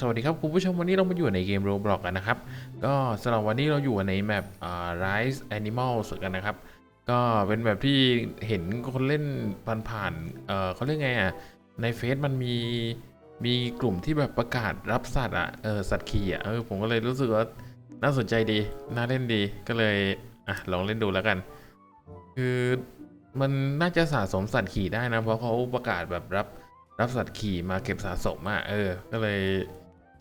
สวัสดีครับคุณผู้ชมวันนี้เรามาอยู่ในเกม Roblox กันนะครับ ก็สำหรับวันนี้เราอยู่ในแมป Rise Animals กันนะครับ ก็เป็นแบบที่เห็นคนเล่นผ่านๆเออเขาเรียกไงอะ ในเฟซมันมีมีกลุ่มที่แบบประกาศรับสัตว์อะเออสัตว์ขี่อะเออผมก็เลยรู้สึกว่าน่าสนใจดี น่าเล่นดีก็เลยอะลองเล่นดูแล้วกัน คือมันน่าจะสะสมสัตว์ขี่ได้นะเพราะเขาประกาศแบบรับรับสัตว์ขี่มาเก็บสะสมอะเออ ก็เลย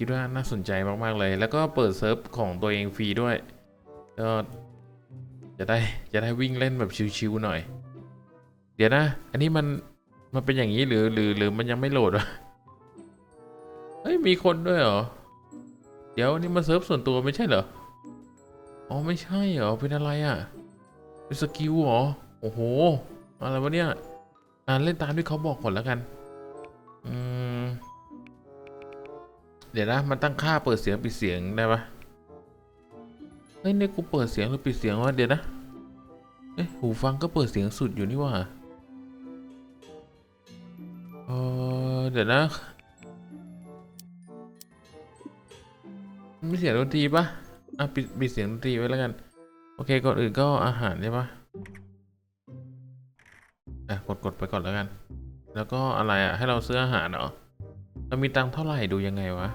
คิดว่าน่าสนใจมาก ๆ เลย แล้วก็เปิดเซิร์ฟของตัวเองฟรีด้วย ก็จะได้จะได้วิ่งเล่นแบบชิวๆหน่อย เดี๋ยวนะ อันนี้มันมันเป็นอย่างนี้หรือหรือหรือมันยังไม่โหลดวะเฮ้ยมีคนด้วยเหรอ เดี๋ยวนี่มันเซิร์ฟส่วนตัวไม่ใช่เหรอ อ๋อไม่ใช่เหรอเป็นอะไรอะ เป็นสกิลเหรอ โอ้โห อะไรวะเนี่ยอ่านเล่นตามที่เขาบอกก่อนแล้วกัน เดี๋ยวนะ มันตั้งค่าเปิดเสียงปิดเสียงได้ปะเฮ้ยเนี่ยกูเปิดเสียงหรือปิดเสียงวะเดี๋ยวนะเอ๊ะหูฟังก็เปิดเสียงสุดอยู่นี่ว่าเออเดี๋ยวนะมีเสียงดนตรีปะอะปิดปิดเสียงดนตรีไว้แล้วกัน โอเคก่อนอื่นก็อาหารใช่ปะอะกดกดไปก่อนแล้วกัน แล้วก็อะไรอะให้เราซื้ออาหารเหรอ เรามีตังเท่าไหร่ดูยังไงวะ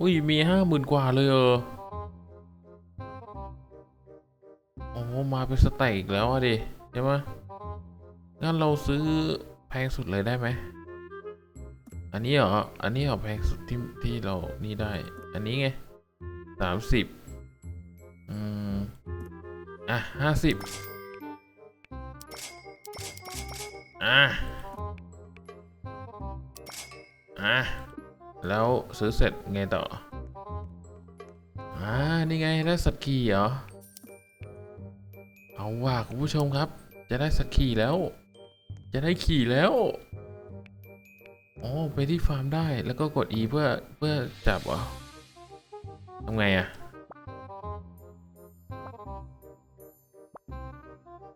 อุ้ยมีห้าหมื่นกว่าเลยเออโอ้มาเป็นสเต็กอีกแล้วอะดิใช่ไหมงั้นเราซื้อแพงสุดเลยได้ไหม อันนี้เหรอ อันนี้เหรอแพงสุดที่ที่เรานี่ได้ อันนี้ไงสามสิบอืม อะห้าสิบอะ อะแล้วซื้อเสร็จไงต่ออ่านี่ไงได้สัตว์ขี่เหรอ เอาว่าคุณผู้ชมครับ จะได้สัตว์ขี่แล้ว จะได้ขี่แล้วอ๋อไปที่ฟาร์มได้แล้วก็กด E เพื่อเพื่อจับเหรอทำไงอะ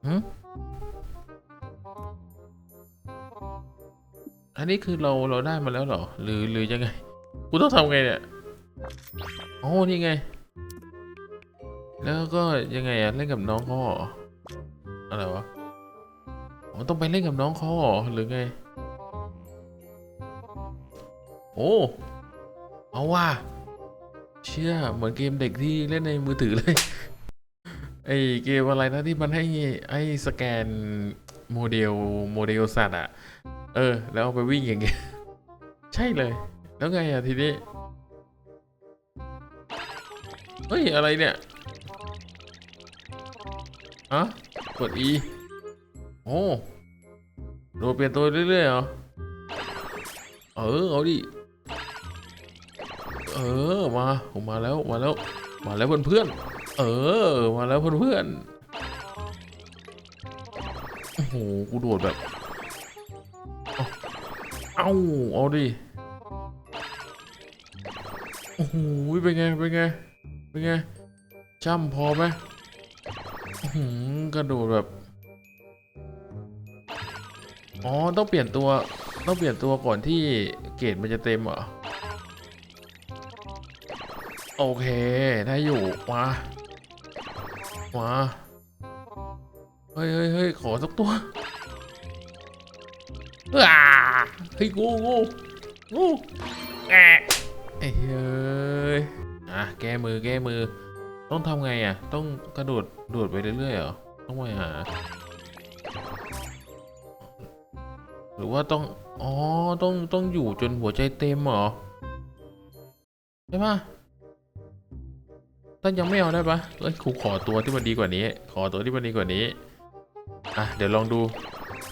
หืม อันนี้คือเราเราได้มาแล้วเหรอ หรือหรือยังไง กูต้องทำไงเนี่ยโอ๋อนี่ไง แล้วก็ยังไงอะเล่นกับน้องเขาหรออะไรวะอ๋อต้องไปเล่นกับน้องเขาหรอหรือไง โอ้ เอาว่ะ เชื่อเหมือนเกมเด็กที่เล่นในมือถือเลย ไอเกมอะไรนะที่มันให้ไอสแกนโมเดลโมเดลสัตว์อะ เออ แล้วเอาไปวิ่งอย่างเงี้ย ใช่เลย แล้วไงอะทีนี้ เฮ้ย อะไรเนี่ยอะกด E โอ้โดเปลี่ยนตัวเรื่อยๆเหรอ เออ เอาดิ เออ มาผมมาแล้ว มาแล้ว มาแล้วเพื่อนๆ เออ มาแล้วเพื่อนๆ โอ้โห กูโดดแบบ เอาเอาดิ โอ้โห เป็นไง เป็นไง เป็นไงจ้ำพอไหมกระโดดแบบ อ๋อ ต้องเปลี่ยนตัว ต้องเปลี่ยนตัวก่อนที่เกรดมันจะเต็มเหรอ โอเคได้อยู่ มา มา เฮ้ยเฮ้ยเฮ้ยขอสักตัวอ้า ฮ้ยงูงูงูแอะเอ้ยเฮ้ยอะแก้มือแก้มือ ต้องทำไงอะ ต้องกระโดดโดดไปเรื่อยๆเหรอต้องไปหา หรือว่าต้อง อ๋อ ต้องต้องอยู่จนหัวใจเต็มเหรอ ใช่ปะต้นยังไม่เอาได้ปะเอ้ยครูขอตัวที่มันดีกว่านี้ ขอตัวที่มันดีกว่านี้ อะ เดี๋ยวลองดู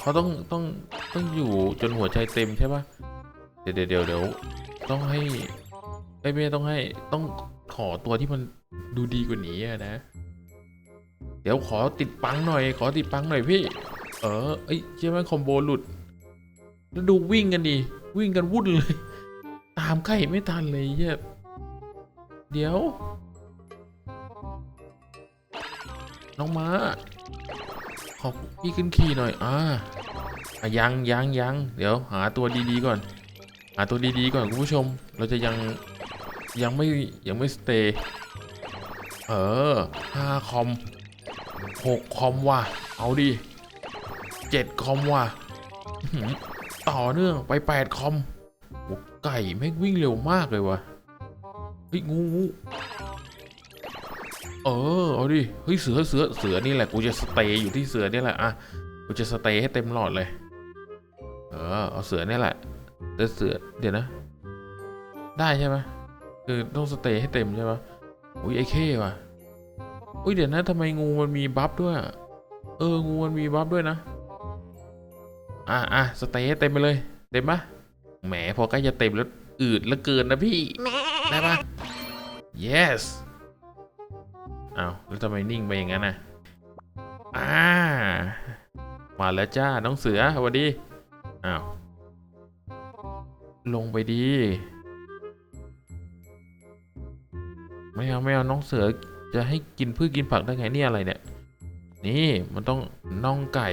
เขาต้องต้อง ต้องอยู่จนหัวใจเต็มใช่ปะเดี๋ยวเดี๋ยวเดี๋ยวต้องให้ไอ้ยไม่ต้องให้ต้องขอตัวที่มันดูดีกว่านี้นะ เดี๋ยวขอติดปังหน่อย ขอติดปังหน่อยพี่ เออเอ้ยใช่ไหมคอมโบหลุด แล้วดูวิ่งกันดิวิ่งกันวุ่นเลย ตามใกล้ไม่ทันเลยเหี้เดี๋ยว น้องม้าขอพี่ขึ้นขี่หน่อย อ่า อะยังยังยังเดี๋ยวหาตัวดีๆก่อน หาตัวดีๆก่อนคุณผู้ชม เราจะยังยังไม่ยังไม่สเตย์เออห้าคอมหกคอมว่ะ เอาดิเจ็ดคอมว่ะต่อเนื่องไปแปดคอมโอ้ไก่แม่งวิ่งเร็วมากเลยว่ะเฮ้ยงูงูเออเอาดิเฮ้ยเสือเสือเสือนี่แหละกูจะสเตย์อยู่ที่เสือนี่แหละอะกูจะสเตย์ให้เต็มหลอดเลย ออเอาเสือนี่แหละแต่เสือเดี๋ยวนะ ได้ใช่ไหมคือต้องสเตย์ให้เต็มใช่ปะอุ้ยไอ้เข้ว่ะอุ้ยเดี๋ยวนะทำไมงูมันมีบัฟด้วย เอองูมันมีบัฟด้วยนะ อะอะสเตย์ให้เต็มไปเลย เต็มปะแหมพอใกล้จะเต็มแล้วอืดแล้วเกินนะพี่ ได้ปะ yes เอาแล้วทำไมนิ่งไปอย่างนั้นน่ะอ่า มาแล้วจ้า น้องเสือสวัสดี อ้าว ลงไปดี ไม่เอาไม่เอาน้องเสือจะให้กินพืชกินผักได้ไงเนี่ยอะไรเนี่ย นี่มันต้องน่องไก่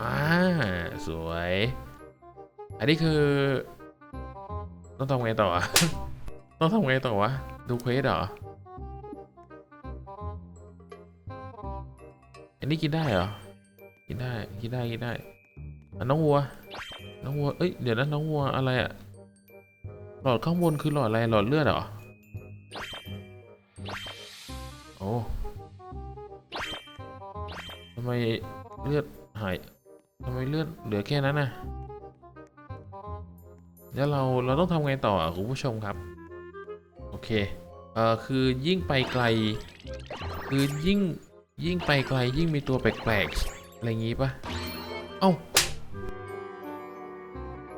อ่า สวย อันนี้คือ ต้องทำไงต่ออะต้องทำไงต่อวะ ดูเควสเหรอ อันนี้กินได้เหรอ กินได้ กินได้ กินได้อะน้องวัว น้องวัว เอ้ย เดี๋ยวนะน้องวัวอะไรอะหลอดข้างบนคือหลอดอะไร หลอดเลือดเหรอ โอ้ทำไมเลือดหายทำไมเลือดเหลือแค่นั้นนะแล้วเรา เราต้องทำไงต่ออะคุณผู้ชมครับ โอเค เอ่อ คือยิ่งไปไกล คือยิ่ง ยิ่งไปไกลยิ่งมีตัวแปลกๆ อะไรอย่างงี้ปะเอ้า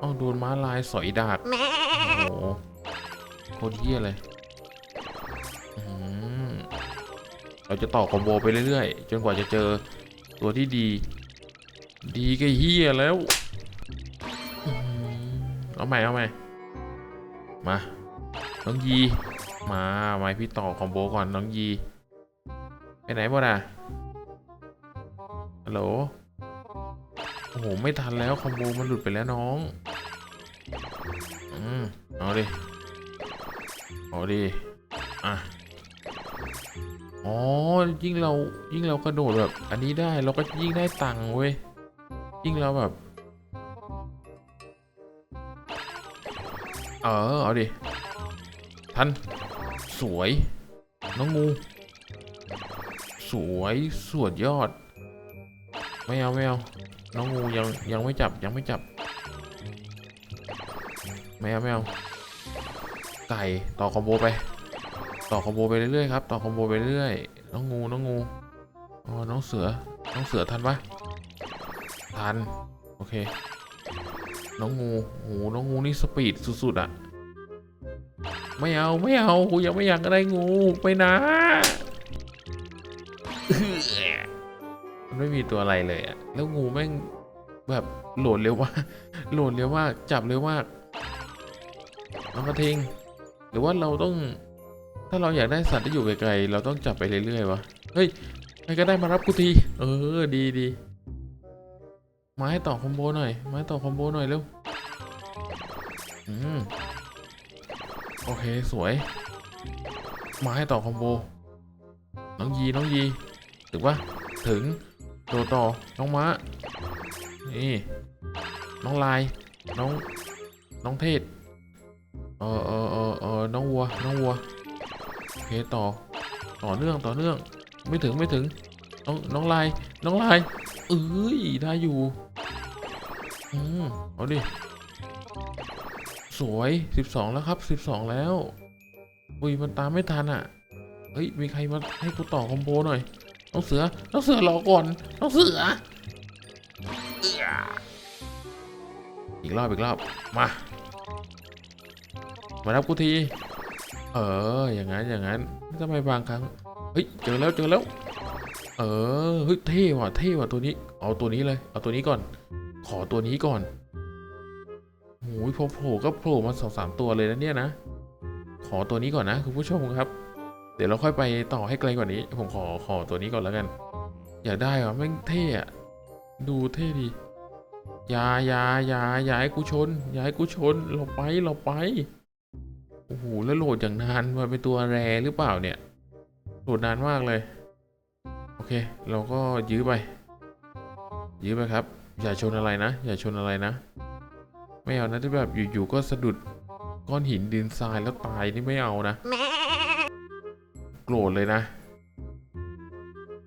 เอาโดนม้าลายสอยดาบ โอ้โหโคตรเหี้ยเลยเราจะต่อคอมโบไปเรื่อยๆ จนกว่าจะเจอตัวที่ดี ดีก็เหี้ยแล้ว เอาใหม่เอาใหม่ มาน้องยี มามาพี่ต่อคอมโบก่อนน้องยี ไปไหนหมดอะฮัลโหลโอ้โห ไม่ทันแล้วคอมโบมันหลุดไปแล้วน้อง มเอาดิเอาดิอะอ๋อยิ่งเรายิ่งเรากระโดดแบบ อันนี้ได้เราก็ยิ่งได้ตังค์เว้ยยิ่งเราแบบ เออเอาดิทันสวย น้องงู สวยสวดยอด ไม่เอาไม่เอาน้องงูยังยังไม่จับยังไม่จับ ไม่เอาไม่เอาไก่ต่อคอมโบไป ต่อคอมโบไปเรื่อยๆครับ ต่อคอมโบไปเรื่อยน้องงูน้องงูอ๋อน้องเสือ น้องเสือทันปะทัน โอเค น้องงูโอ้โหน้องงูนี่สปีดสุดๆอะไม่เอาไม่เอากูยังไม่อยากได้งูไปนะมันไม่มีตัวอะไรเลยอะแล้วงูแม่งแบบโหลดเร็วมากโหลดเร็วมากจับเร็วมาก น้องกระทิงหรือว่าเราต้อง ถ้าเราอยากได้สัตว์ที่อยู่ไกลๆเราต้องจับไปเรื่อยๆวะเฮ้ยใครก็ได้มารับกูที เออดีดีไม้ต่อคอมโบหน่อยไม้ต่อคอมโบหน่อยเร็วอืมโอเคสวยไม้ต่อคอมโบน้องยีน้องยีถึงปะถึงโดดต่อน้องม้านี่น้องลายน้องน้องเทศ ออเออเออเออน้องวัว น้องวัว โอเคต่อ ต่อเนื่องต่อเนื่อง ไม่ถึงไม่ถึง น้องน้องลาย น้องลายเอ้ยได้อยู่ อืมเอาดิ สวย12แล้วครับ12แล้วอุ้ยมันตามไม่ทันอะ เฮ้ยมีใครมาให้กูต่อคอมโบหน่อย น้องเสือ น้องเสือรอก่อน น้องเสือเอื้ออีกรอบอีกรอบ มา มารับกูที เออ อย่างนั้น อย่างนั้นทำไมบางครั้ง เฮ้ย เจอแล้ว เจอแล้ว เออ เฮ้ย เท่ว่ะ เท่ว่ะ ตัวนี้ เอาตัวนี้เลย เอาตัวนี้ก่อน ขอตัวนี้ก่อนโอ้ยพอโผล่ก็โผล่มาสองสามตัวเลยนะเนี่ยนะ ขอตัวนี้ก่อนนะคุณผู้ชมครับ เดี๋ยวเราค่อยไปต่อให้ไกลกว่านี้ ผมขอ ขอตัวนี้ก่อนแล้วกัน อยากได้เหรอแม่งเท่อะดูเท่ดีอยาอยาอยาอยาให้กูชน อยาให้กูชน เราไป เราไป โอ้โหแล้วโหลดอย่างนานมันเป็นตัวแรหรือเปล่าเนี่ยโหลดนานมากเลย โอเค เราก็ยื้อไป ยื้อไปครับ อย่าชนอะไรนะ อย่าชนอะไรนะ ไม่เอานะที่แบบอยู่ๆก็สะดุดก้อนหินดินทรายแล้วตายนี่ไม่เอานะ โกรธเลยนะ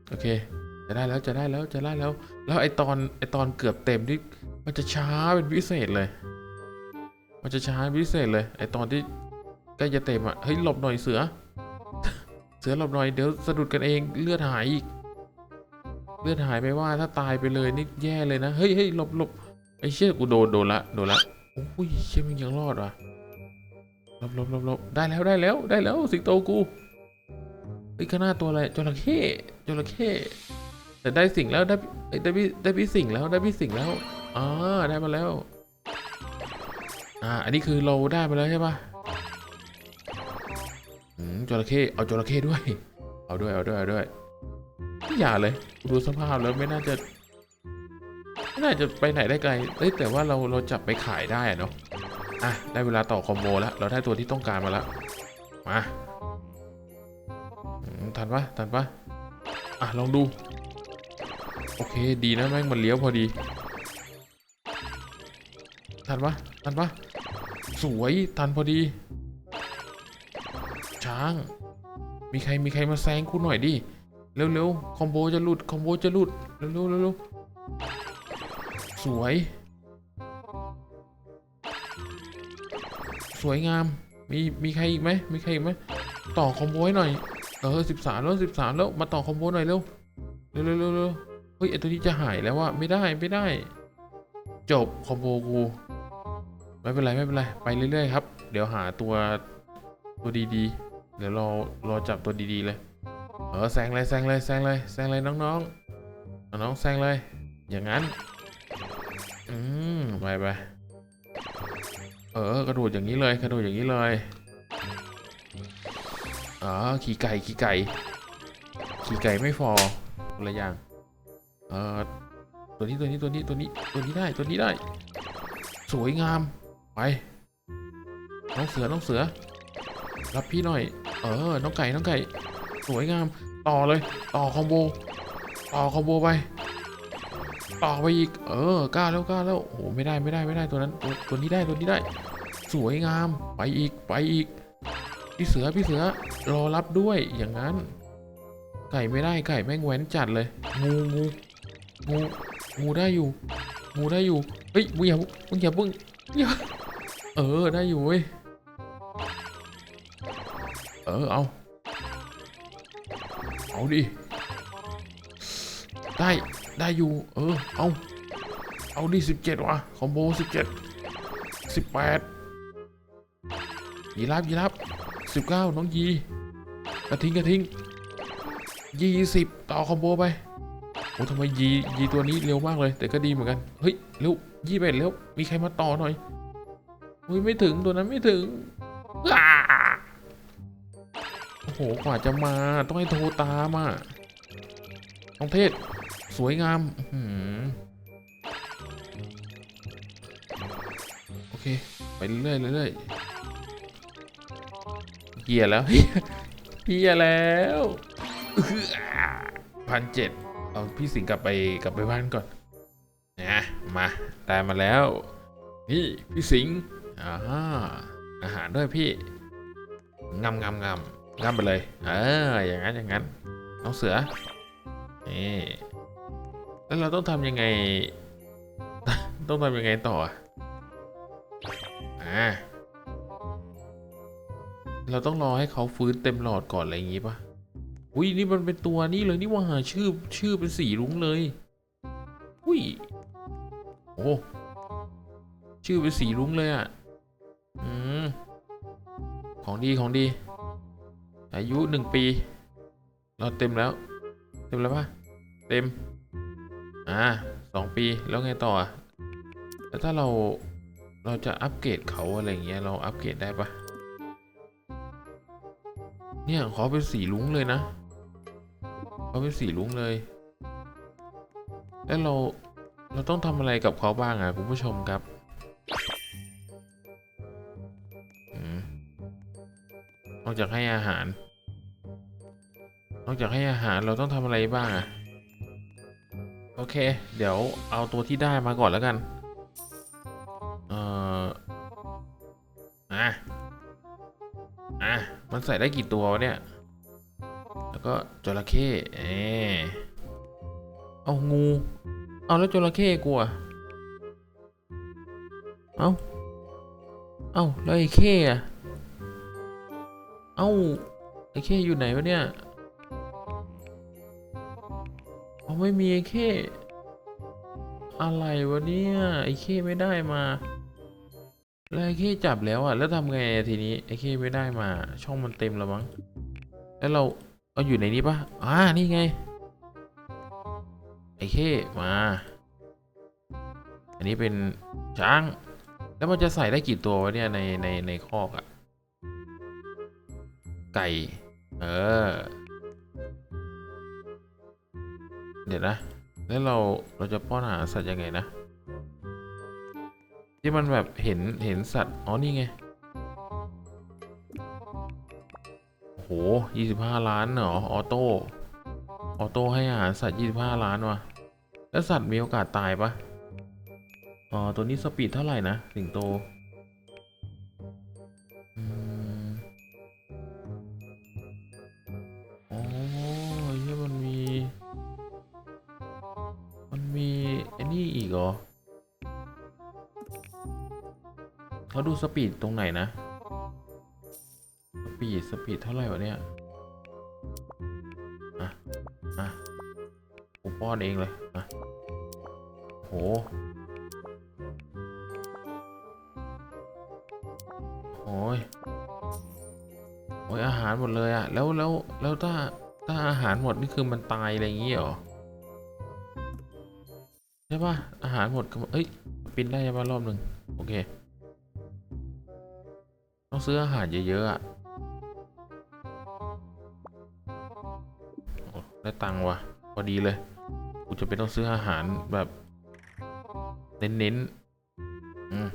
โอเค จะได้แล้วจะได้แล้วจะได้แล้ว แล้วไอตอนไอตอนเกือบเต็มนี่มันจะช้าเป็นพิเศษเลย มันจะช้าพิเศษเลย ไอตอนที่ ใกล้จะเต็มอะ เฮ้ย หลบหน่อยเสือ เสือหลบหน่อยเดี๋ยวสะดุดกันเองเลือดหายอีก เลือดหายไปว่าถ้าตายไปเลยนี่แย่เลยนะ เฮ้ยเฮ้ยหลบหลบไอ้เชี่ยกูโดนโดนละโดนละโอ้ยเชี่ยมันยังรอดว่ะหลบหลบหลบหลบได้แล้วได้แล้วได้แล้วสิงโตกูเฮ้ข้างหน้าตัวอะไรจระเข้จระเข้แต่ได้สิ่งแล้วได้เอ้ได้พี่ได้พี่สิ่งแล้วได้พี่สิ่งแล้วอ่าได้มาแล้ว อ่า อันนี้คือเราได้มาแล้วใช่ปะ อืมจระเข้เอาจระเข้ด้วย เอาด้วยเอาด้วยเอาด้วยไม่อย่าเลยดูสภาพแล้วไม่น่าจะไม่น่าจะไปไหนได้ไกลเอ้ยแต่ว่าเราเราจับไปขายได้อะเนาะอะได้เวลาต่อคอมโบแล้วเราได้ตัวที่ต้องการมาแล้วมาทันปะทันปะอะลองดู โอเคดีนะแม่งมันเลี้ยวพอดี ทันปะทันปะสวยทันพอดี ช้าง มีใครมีใครมาแซงกูหน่อยดิ เร็วๆ คอมโบจะหลุด คอมโบจะหลุด เร็วๆเร็วๆสวย สวยงาม มีมีใครอีกไหม มีใครอีกไหม ต่อคอมโบให้หน่อย เออสิบสามแล้วสิบสามแล้ว มาต่อคอมโบหน่อยเร็ว เร็วเร็วเร็วเร็วเฮ้ยไอตัวนี้จะหายแล้วว่าไม่ได้ไม่ได้ จบคอมโบกูไม่เป็นไรไม่เป็นไร ไปเรื่อยๆครับ เดี๋ยวหาตัวตัวดีๆ เดี๋ยวรอรอจับตัวดีๆเลย เออแซงเลยแซงเลยแซงเลยแซงเลยน้องๆน้องแซงเลย อย่างนั้น อืมไปไปเออกระโดดอย่างนี้เลยกระโดดอย่างนี้เลยอ๋อขี่ไก่ขี่ไก่ขี่ไก่ไม่ฟอคนละอย่างเออตัวนี้ตัวนี้ตัวนี้ตัวนี้ตัวนี้ได้ตัวนี้ได้ สวยงามไปน้องเสือน้องเสือรับพี่หน่อย เออ น้องไก่ น้องไก่ สวยงาม ต่อเลย ต่อคอมโบ ต่อคอมโบไป ต่อไปอีก เออกล้าแล้วกล้าแล้ว โอ้โหไม่ได้ ไม่ได้ ไม่ได้ ตัวนั้น ตัวตัวนี้ได้ ตัวนี้ได้ สวยงาม ไปอีก ไปอีก พี่เสือ พี่เสือ รอรับด้วย อย่างนั้น ไก่ไม่ได้ ไก่แม่งแหวนจัดเลย งูงูงู งูได้อยู่ งูได้อยู่ เฮ้ยมึงอย่ามึงอย่าเพิ่งอย่าเออ ได้อยู่เว้ย เออ เอา เอาดิ ได้ ได้อยู่ เออ เอา เอาดิสิบเจ็ดว่ะ คอมโบสิบเจ็ด สิบแปดยีรับยีรับสิบเก้าน้องยี กระทิงกระทิงยี่สิบต่อคอมโบไป โอ้ทำไมยียีตัวนี้เร็วมากเลย แต่ก็ดีเหมือนกัน เฮ้ย เร็วยี่เบ็ดเร็ว มีใครมาต่อหน่อยเฮ้ยไม่ถึงตัวนั้นไม่ถึงอ้า โอ้โหกว่าจะมาต้องให้โทรตามอะน้องเทศสวยงามหือโอเค ไปเรื่อยๆเรื่อยเกียร์แล้วเกียร์แล้วพันเจ็ดเอาพี่สิงห์กลับไปกลับไปบ้านก่อนนะมาได้มาแล้ว นี่พี่สิงห์อ่าอาหารด้วยพี่งำงำงำ งับไปเลยเอออย่างนั้นอย่างนั้นน้องเสือนี่แล้วเราต้องทำยังไง ต้องทำยังไงต่ออะอ่าเราต้องรอให้เขาฟื้นเต็มหลอดก่อนอะไรอย่างงี้ปะอุ้ยนี่มันเป็นตัวนี้เลยนี่ว่าชื่อชื่อเป็นสีรุ้งเลยอุ้ยโอ้ชื่อเป็นสีรุ้งเลยอะ อืม ของดีของดี อายุหนึ่งปี เราเต็มแล้ว เต็มแล้วปะเต็ม อ่าสองปีแล้วไงต่อแล้วถ้าเราเราจะอัปเกรดเขาอะไรเงี้ยเราอัปเกรดได้ปะเนี่ยขอเป็นสีลุ้งเลยนะเขาเป็นสีลุ้งเลย แล้วเราเราต้องทำอะไรกับเขาบ้างอะคุณผู้ชมครับ นอกจากให้อาหาร นอกจากให้อาหารเราต้องทำอะไรบ้างอะโอเค เดี๋ยวเอาตัวที่ได้มาก่อนแล้วกัน เอ่อ อะ อะ มันใส่ได้กี่ตัวเนี่ย แล้วก็จระเข้เออเอางู เอาแล้วจระเข้กูอะเอาเอาแล้วไอ้เข้อะ เอาไอ้เข้อยู่ไหนวะเนี่ยเอาไม่มีไอ้เข้อะไรวะเนี่ยไอ้เข้ไม่ได้มาแล้วไอ้เข้จับแล้วอะแล้วทำไงทีนี้ไอ้เข้ไม่ได้มา ช่องมันเต็มแล้วมั้งแล้วเราเอาอยู่ในนี้ปะอ่านี่ไงไอ้เข้มา อันนี้เป็นช้าง แล้วมันจะใส่ได้กี่ตัววะเนี่ยในในในคอกอะ ไก่ เออ เดี๋ยวนะ แล้วเราเราจะป้อนอาหารสัตว์ยังไงนะ ที่มันแบบเห็นเห็นสัตว์ อ๋อ นี่ไงโอ้โหยี่สิบห้าล้านเหรอ ออโต้ ออโต้ให้อาหารสัตว์ยี่สิบห้าล้านว่ะ แล้วสัตว์มีโอกาสตายปะอ๋อ ตัวนี้สปีดเท่าไหร่นะ สิงโต ปีดตรงไหนนะ สปีด สปีดเท่าไหร่วะเนี่ย อะ อะกูป้อนเองเลย อะ โห โอ้ย โอ้ยอาหารหมดเลยอะแล้วแล้วแล้วถ้าถ้าอาหารหมดนี่คือมันตายอะไรอย่างงี้เหรอ ใช่ป่ะ อาหารหมดก็เอ้ย ปินได้ยังมารอบหนึ่งโอเค ต้องซื้ออาหารเยอะๆอะได้ตังค์วะพอดีเลย กูจะเป็นต้องซื้ออาหารแบบ เน้นๆอืม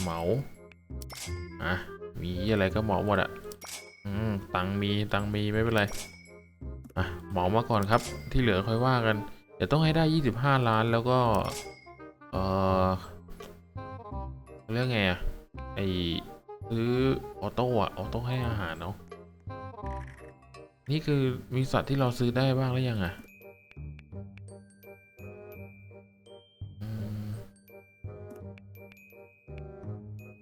เหมา อะ มีอะไรก็เหมาหมดอะอืม ตังค์มีตังค์มีไม่เป็นไร อะ เหมามาก่อนครับ ที่เหลือค่อยว่ากัน เดี๋ยวต้องให้ได้ยี่สิบห้าล้านแล้วก็ เออเรื่องไงอะไอ ซื้อออโต้อะออโต้ให้อาหารเนาะนี่คือมีสัตว์ที่เราซื้อได้บ้างหรือยังอะ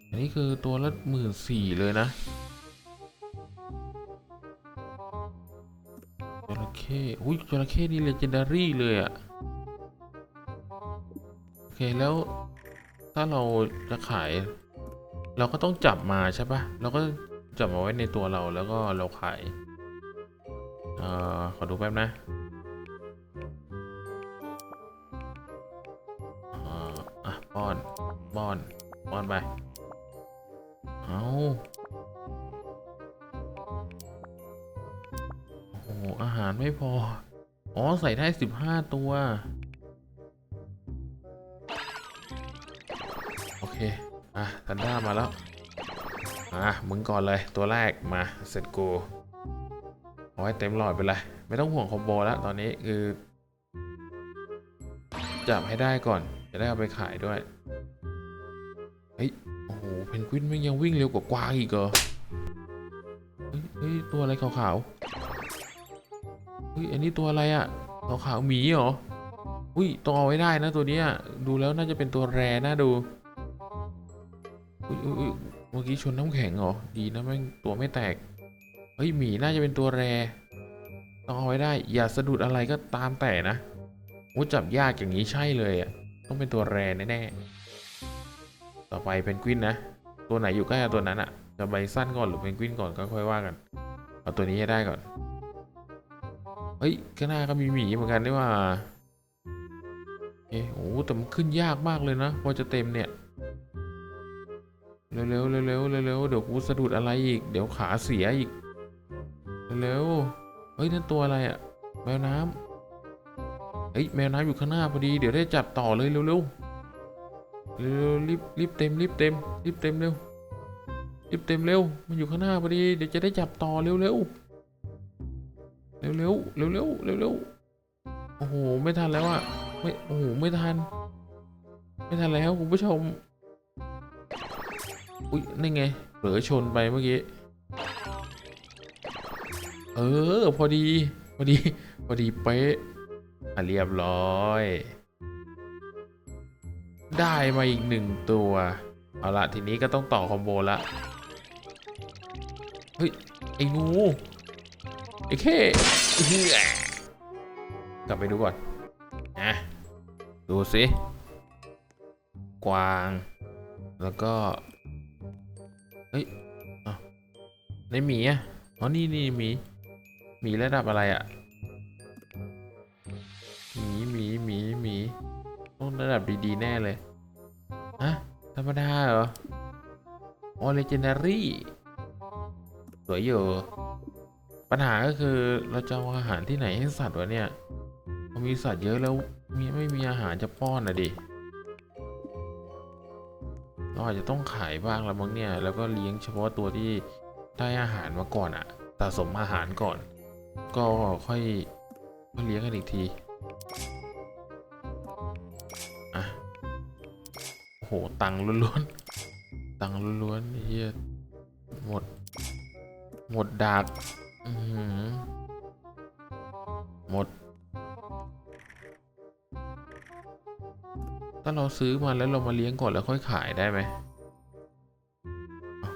อันนี้คือตัวละหมื่นสี่เลยนะจระเข้อุ้ยจระเข้นี่เลเจนดารี่เลยอะโอเคแล้วถ้าเราจะขาย เราก็ต้องจับมาใช่ปะเราก็จับมาไว้ในตัวเราแล้วก็เราขายเอ่อขอดูแป๊บนะเอ่ออะป้อนป้อนป้อนไป เอาโอ้โหอาหารไม่พอ อ๋อ ใส่ได้สิบห้าตัว โอเค อะทันด้ามาแล้วอะมึงก่อนเลยตัวแรกมาเสร็จกูเอาไว้เต็มหลอดไปเลยไม่ต้องห่วงคอมโบแล้วตอนนี้คือจับให้ได้ก่อนจะได้เอาไปขายด้วยเฮ้ยโอ้โหเพนกวินมันยังวิ่งเร็วกว่ากวางอีกเหรอเฮ้ยตัวอะไรขาวๆเฮ้ยอันนี้ตัวอะไรอะขาวๆหมีเหรออุ้ยต้องเอาไว้ได้นะตัวนี้ดูแล้วน่าจะเป็นตัวแรน่าดู อุ้ยอุ้ยเมื่อกี้ชนน้ำแข็งเหรอ ดีนะแม่งตัวไม่แตก เฮ้ยหมีน่าจะเป็นตัวแร ต้องเอาไว้ได้ อย่าสะดุดอะไรก็ตามแต่นะโอ้จับยากอย่างนี้ใช่เลยอะต้องเป็นตัวแรแน่ๆ ต่อไปเป็นกวินนะ ตัวไหนอยู่ใกล้ตัวนั้นอะจะใบสั้นก่อนหรือเป็นกวินก่อนก็ค่อยว่ากัน เอาตัวนี้ให้ได้ก่อน เฮ้ยข้างหน้าก็มีหมีเหมือนกันด้วยว่า เอ๊ะโอ้แต่มันขึ้นยากมากเลยนะพอจะเต็มเนี่ย เร็วๆเร็วๆเร็วๆเดี๋ยวกูสะดุดอะไรอีก เดี๋ยวขาเสียอีก เร็วๆเฮ้ยนั่นตัวอะไรอะแมวน้ำเฮ้ยแมวน้ำอยู่ข้างหน้าพอดี เดี๋ยวได้จับต่อเลยเร็วๆเร็วรีบรีบเต็มรีบเต็มรีบเต็มเร็วรีบเต็มเร็ว มันอยู่ข้างหน้าพอดี เดี๋ยวจะได้จับต่อเร็วๆเร็วๆเร็วๆเร็วๆเร็วๆโอ้โหไม่ทันแล้วอะไม่โอ้โหไม่ทัน ไม่ทันแล้วคุณผู้ชม อุ้ยนี่ไงเผลอชนไปเมื่อกี้ เออ พอดี พอดี พอดีเป๊ะอะเรียบร้อย ได้มาอีกหนึ่งตัว เอาละทีนี้ก็ต้องต่อคอมโบละ เฮ้ย ไอ้งู ไอ้เข้กลับไปดูก่อนนะดูสิ กวาง แล้วก็ เฮ้ยอในหมีอะอ๋อนี่นี่หมีหมีระดับอะไรอะหมีหมีหมีหมีต้องระดับดีๆแน่เลยฮะธรรมดาเหรอออเลเจนดารี่สวยอยู่ ปัญหาก็คือเราจะเอาอาหารที่ไหนให้สัตว์วะเนี่ยพอมีสัตว์เยอะแล้วมีไม่มีอาหารจะป้อนอะดิ เราอาจจะต้องขายบ้างแล้วมั้งเนี่ยแล้วก็เลี้ยงเฉพาะตัวที่ได้อาหารมาก่อนอะสะสมอาหารก่อน ก็ค่อยค่อยเลี้ยงกันอีกทีอะโหตังค์ล้วนๆตังค์ล้วนๆเฮียหมด หมดดากหมด ถ้าเราซื้อมาแล้วเรามาเลี้ยงก่อนแล้วค่อยขายได้ไหม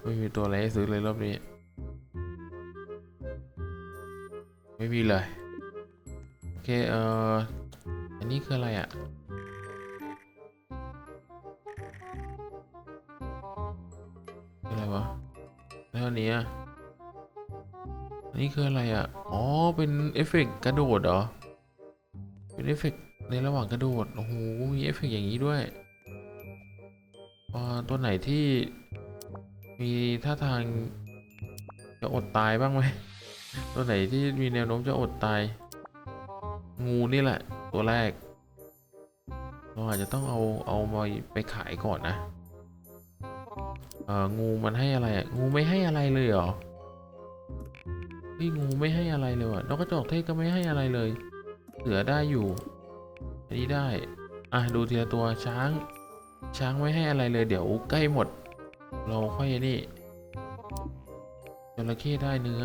ไม่มีตัวอะไรให้ซื้อเลยรอบนี้ ไม่มีเลย โอเค เอ่อ อันนี้คืออะไรอะ่ะ อะไรวะ แล้วอันนี้อะอันนี้คืออะไรอะ่ะ อ๋อ เป็นเอฟเฟกต์กระโดดเหรอ เป็นเอฟเฟกต์ ในระหว่างกระโดด โอ้โห มีเอฟเฟกต์อย่างนี้ด้วยตัวไหนที่มีท่าทางจะอดตายบ้างไหม ตัวไหนที่มีแนวโน้มจะอดตาย งูนี่แหละ ตัวแรก เราอาจจะต้องเอาเอามาไปขายก่อนนะ เอองูมันให้อะไรอะ งูไม่ให้อะไรเลยเหรอเฮ้ยงูไม่ให้อะไรเลยว่ะนกกระจอกเทศก็ไม่ให้อะไรเลย เสือได้อยู่ อันนี้ได้ อะดูทีละตัวช้าง ช้างไม่ให้อะไรเลยเดี๋ยวใกล้หมด เราค่อยอ้นี่จระเข้ได้เนื้อ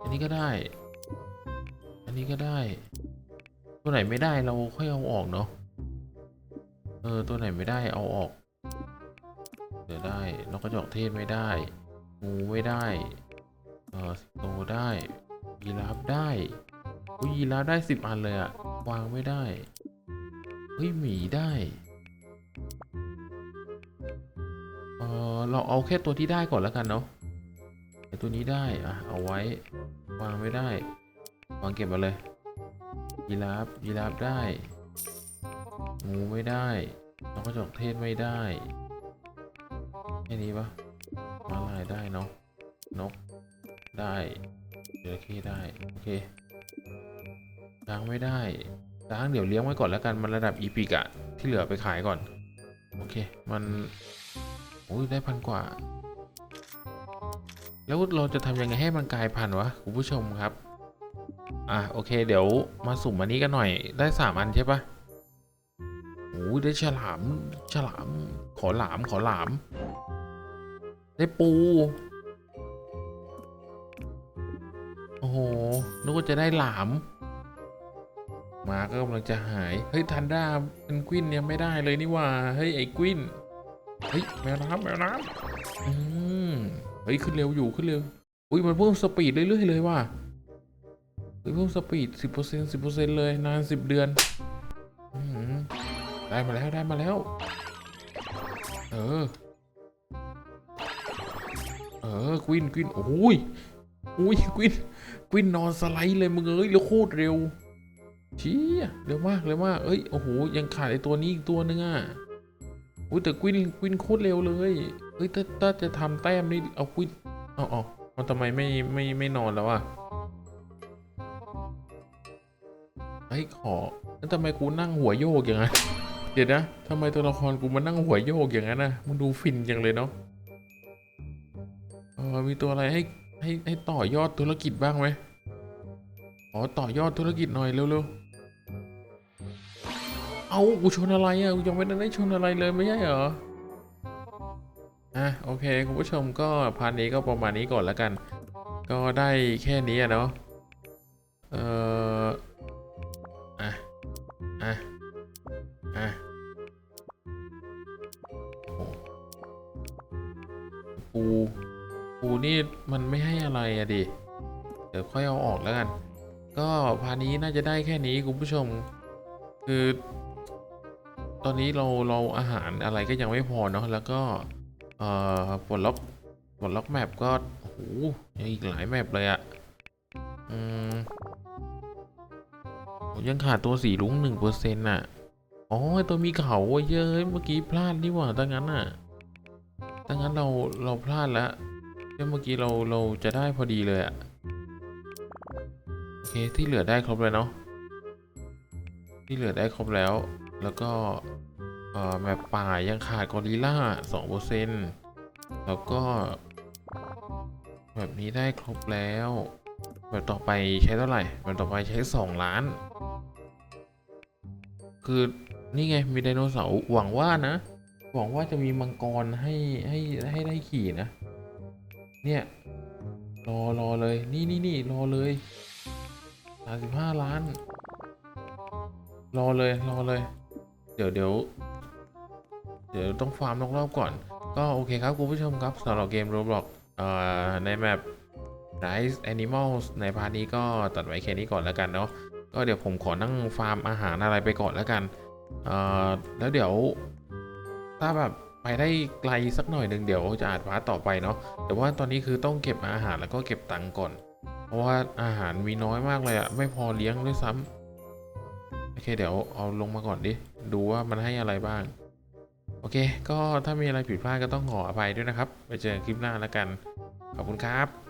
อันนี้ก็ได้ อันนี้ก็ได้ ตัวไหนไม่ได้เราค่อยเอาออกเนาะ เออตัวไหนไม่ได้เอาออก เดี๋ยวได้นกกระจอกเทศไม่ได้ งูไม่ได้ เออสิงโตได้ยีราฟได้ อุ้ยยีราได้สิบอันเลยอะวางไม่ได้ เฮ้ยหมีได้เออเราเอาแค่ตัวที่ได้ก่อนแล้วกันเนาะไอตัวนี้ได้อะเอาไว้ วางไม่ได้ วางเก็บมาเลยยีราฟยีราฟได้งูไม่ได้นกกระจอกเทศไม่ได้แค่นี้ปะมาลายได้เนาะนกได้เจระเข้ได้ โอเค ช้างไม่ได้ช้างเดี๋ยวเลี้ยงไว้ก่อนแล้วกันมันระดับอีพิกอะที่เหลือไปขายก่อน โอเค มันโอ้ยได้พันกว่า แล้วเราจะทำยังไงให้มันกลายพันธุ์วะคุณผู้ชมครับ อะโอเค เดี๋ยวมาสุ่มอันนี้กันหน่อยได้สามอันใช่ปะโอ้ยได้ฉลามฉลาม ขอหลามขอหลาม ได้ปูโอ้โหนึกว่าจะได้หลาม มาก็กำลังจะหาย เฮ้ยทันด้าเป็นกวินยังไม่ได้เลยนี่ว่า เฮ้ยไอ้กวิน เฮ้ยแมวน้ำแมวน้ำอืมเฮ้ยขึ้นเร็วอยู่ขึ้นเร็ว อุ้ยมันเพิ่มสปีดเรื่อยๆเลยว่ะเฮ้ยเพิ่มสปีดสิบเปอร์เซ็นต์สิบเปอร์เซ็นต์เลยนานสิบเดือนอืมได้มาแล้วได้มาแล้ว เออ เออกวินกวินโอ้ยอุ้ยกวินกวินนอนสไลด์เลยมึงเอ้ยแล้วโคตรเร็ว ชี้เร็วมากเร็วมากเอ้ย โอ้โห ยังขาดไอตัวนี้อีกตัวนึงอะอุ้ยแต่กวินกวินโคตรเร็วเลยเฮ้ยถ้าถ้าจะทำแต้มนี่เอากวินเอาเอาเอาทำไมไม่ไม่ไม่นอนแล้วอะเฮ้ยขอแล้วทำไมกูนั่งหัวโยกอย่างนั้นเดี๋ยวนะทำไมตัวละครกูมานั่งหัวโยกอย่างนั้นนะมึงดูฟินจังเลยเนาะอมีตัวอะไรให้ให้ให้ต่อยอดธุรกิจบ้างไหมอ๋อต่อยอดธุรกิจหน่อยเร็วๆ เอากูชนอะไรอะกูยังไม่ได้ชนอะไรเลยไม่ใช่เหรออะโอเคคุณผู้ชมก็พาร์ทนี้ก็ประมาณนี้ก่อนแล้วกัน ก็ได้แค่นี้อะเนาะเอออะอะอะโอ้ปูปูนี่มันไม่ให้อะไรอะดิเดี๋ยวค่อยเอาออกแล้วกัน ก็พาร์ทนี้น่าจะได้แค่นี้คุณผู้ชม คือ ตอนนี้เราเราอาหารอะไรก็ยังไม่พอเนาะแล้วก็เอ่อปลดล็อกปลดล็อกแมปก็โอ้โหยังอีกหลายแมปเลยอะอืมยังขาดตัวสีลุงหนึ่งเปอร์เซ็นต์น่ะอ๋อตัวมีเขาเยอะเมื่อกี้พลาดนี่หว่าถ้างั้นน่ะถ้างั้นเราเราพลาดแล้วเมื่อกี้เราเราจะได้พอดีเลยอะโอเคที่เหลือได้ครบเลยเนาะที่เหลือได้ครบแล้ว แล้วก็แมปป่ายังขาดกอริล่าสองเปอร์เซนต์แล้วก็แบบนี้ได้ครบแล้ว แบบต่อไปใช้เท่าไหร่ แบบต่อไปใช้สองล้าน คือนี่ไงมีไดโนเสาร์หวังว่านะ หวังว่าจะมีมังกรให้ให้ให้ได้ขี่นะ เนี่ย รอรอเลย นี่นี่นี่รอเลยสามสิบห้าล้าน รอเลยรอเลย เดี๋ยวเดี๋ยวเดี๋ยวต้องฟาร์มรอบๆก่อน ก็โอเคครับคุณผู้ชมครับสำหรับเกม Roblox เอ่อในแมป Rise Animals ในพาร์ทนี้ก็ตัดไว้แค่นี้ก่อนแล้วกันเนาะก็เดี๋ยวผมขอนั่งฟาร์มอาหารอะไรไปก่อนแล้วกันเอ่อแล้วเดี๋ยวถ้าแบบไปได้ไกลสักหน่อยหนึ่งเดี๋ยวจะอาจพาร์ทต่อไปเนาะแต่ว่าตอนนี้คือต้องเก็บอาหารแล้วก็เก็บตังค์ก่อน เพราะว่าอาหารมีน้อยมากเลยอะไม่พอเลี้ยงด้วยซ้ำโอเคเดี๋ยวเอาลงมาก่อนดิ ดูว่ามันให้อะไรบ้าง โอเค ก็ถ้ามีอะไรผิดพลาดก็ต้องขออภัยด้วยนะครับ ไปเจอกันคลิปหน้าแล้วกัน ขอบคุณครับ